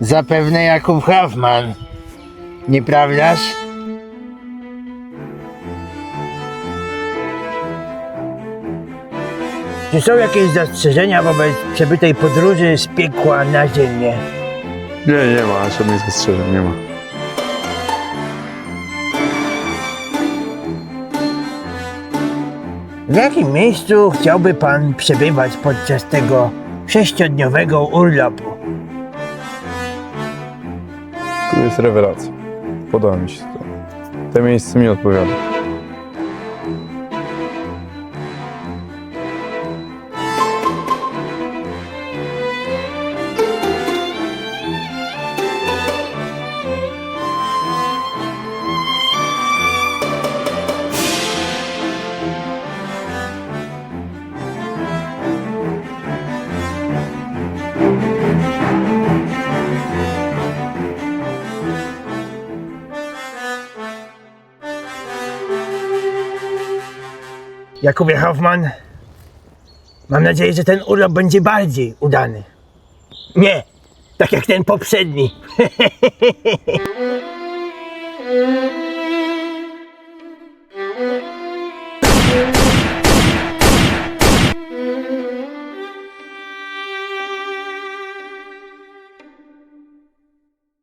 Zapewne Jakub Hoffman. Nieprawdaż? Czy są jakieś zastrzeżenia wobec przebytej podróży z piekła na ziemię? Nie, nie ma żadnych zastrzeżeń, nie ma. W jakim miejscu chciałby pan przebywać podczas tego sześciodniowego urlopu? Jest rewelacja. Podoba mi się to. To miejsce mi odpowiada. Jakubie Hoffman, mam nadzieję, że ten urlop będzie bardziej udany. Nie, tak jak ten poprzedni.